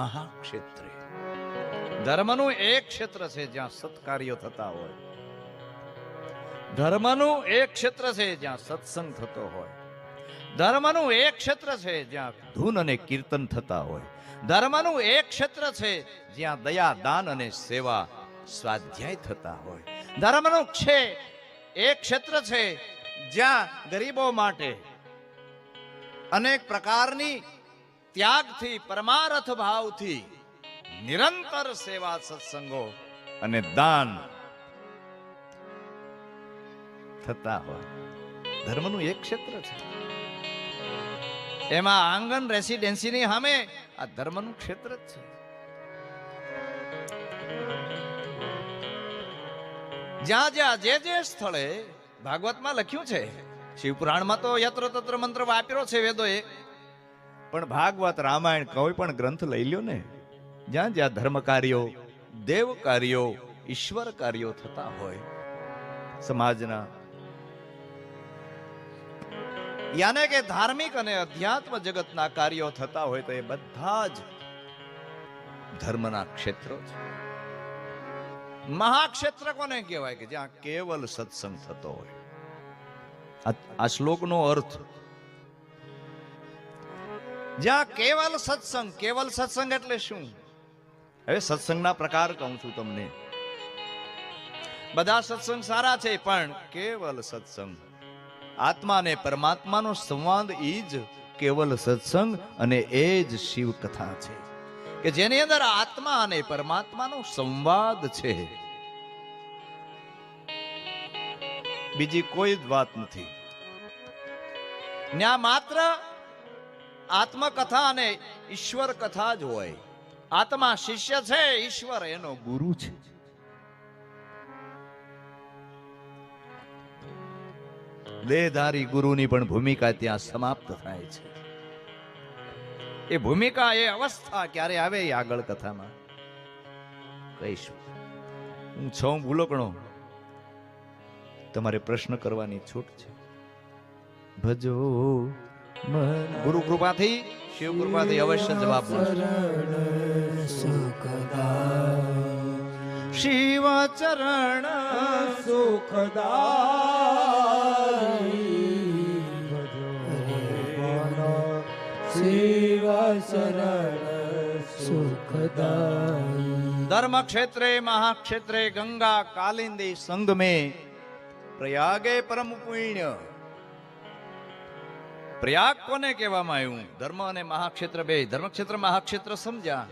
મહાક્ષેત્રે. ધર્મનું એક ક્ષેત્ર છે જ્યાં સત્કાર્યો થતા હોય. ધર્મનું એક ક્ષેત્ર છે જ્યાં સત્સંગ થતો હોય. ધર્મનું એક ક્ષેત્ર છે જ્યાં ધૂન અને કીર્તન થતા હોય. ધર્મનું એક ક્ષેત્ર છે જ્યાં દયા, દાન અને સેવા સ્વાધ્યાય થતા હોય. ધર્મનું છે એક ક્ષેત્ર છે જ્યાં ગરીબો માટે અનેક પ્રકારની ત્યાગથી, પરમાર્થ ભાવથી નિરંતર સેવા સત્સંગો અને દાન થતા હોય. ધર્મનું એક ક્ષેત્ર છે. એમાં આંગણ રેસિડેન્સીની સામે આ ધર્મનું ક્ષેત્ર જ છે. જ્યાં જ્યાં જે જે સ્થળે ભાગવતમાં લખ્યું છે, શિવપુરાણમાં તો યત્ર તત્ર મંત્ર વાપર્યો છે વેદોએ પણ ભાગવત રામાયણ કોઈ પણ ગ્રંથ લઈ લ્યો ને, જ્યાં જ્યાં ધર્મ કાર્યો દેવ કાર્યો ઈશ્વર કાર્યો થતા હોય, સમાજના. યાને કે ધાર્મિક અને અધ્યાત્મ જગતના કાર્યો થતા હોય તો એ બધા જ ધર્મના ક્ષેત્રો છે. મહાક્ષેત્ર કોને કહેવાય કે જ્યાં કેવલ સત્સંગ થતો હોય? આ- શ્લોકનો અર્થ જ્યાં કેવલ સત્સંગ કેવલ સત્સંગ એટલે શું? હવે સત્સંગના પ્રકાર કહું છું તમને. બધા સત્સંગ સારા છે, પણ કેવલ સત્સંગ. આત્મા અને પરમાત્માનો સંવાદ એ જ કેવલ સત્સંગ અને એ જ શિવ કથા છે. કે જેની અંદર આત્મા અને પરમાત્માનો સંવાદ છે. બીજી કોઈ જ વાત નથી. ત્યાં માત્ર આત્મકથા અને ઈશ્વર કથા જ હોય. આત્મા શિષ્ય છે, ઈશ્વર એનો ગુરુ છે. દેહધારી ગુરુની પણ ભૂમિકા ત્યાં સમાપ્ત થાય છે. એ ભૂમિકા, એ અવસ્થા ક્યારે આવે એ આગળ કથામાં? કહીશું. હું છું ભૂલકણો. તમારે પ્રશ્ન કરવાની છૂટ છે. ભજો ગુરુ કૃપાથી શિવ કૃપાથી અવશ્ય જવાબ શિવ ચરણ શિવ શરણ સુખદાય. ધર્મ ક્ષેત્રે મહાક્ષેત્રે ગંગા કાલિંદી સંગમે પ્રયાગે પરમ પુણ્ય પ્રયાગ કોને કહેવામાં આવ્યું? ધર્મ અને મહાક્ષેત્ર બે. ધર્મક્ષેત્ર મહાક્ષેત્ર સમજ્યા.